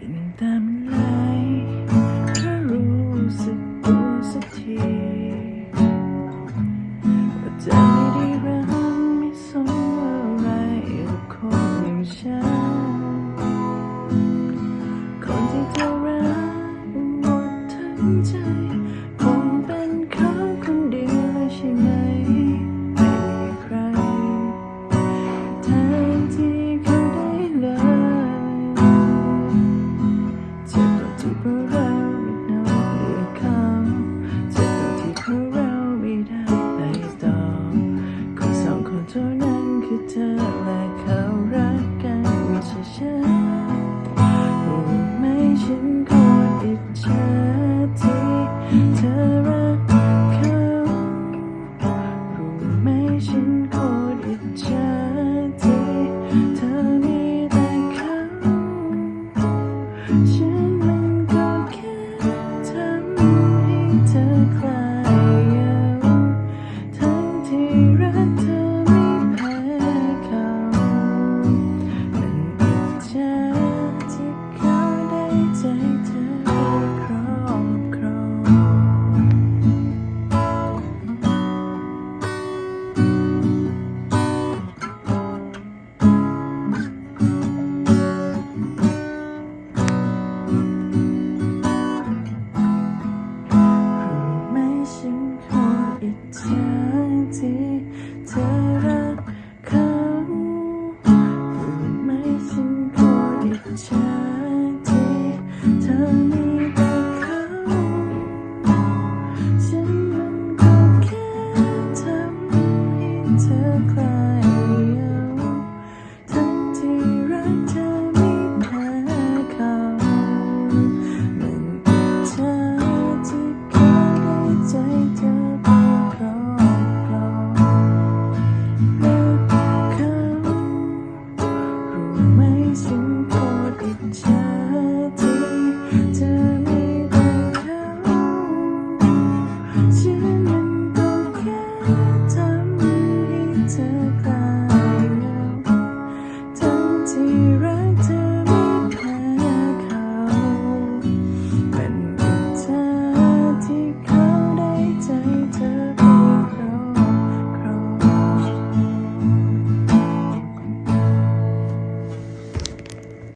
ที่น้ำตามันไหลเธอรู้สึกตัวสักทีว่าจะไม่ได้รักไม่สมอะไรกับคนอย่างฉันคนที่เธอรักหมดทั้งใจ ท่านั้นคือเธอและเขารักกันไม่ใช่ฉันรู้ไหมฉันโคตรอิจฉาที่เธอรักเขารู้ไหมฉันโคตรอิจฉาที่เธอมีแต่เขา ใจเธอครอบครองรู้ไหมฉันขออีกทางที่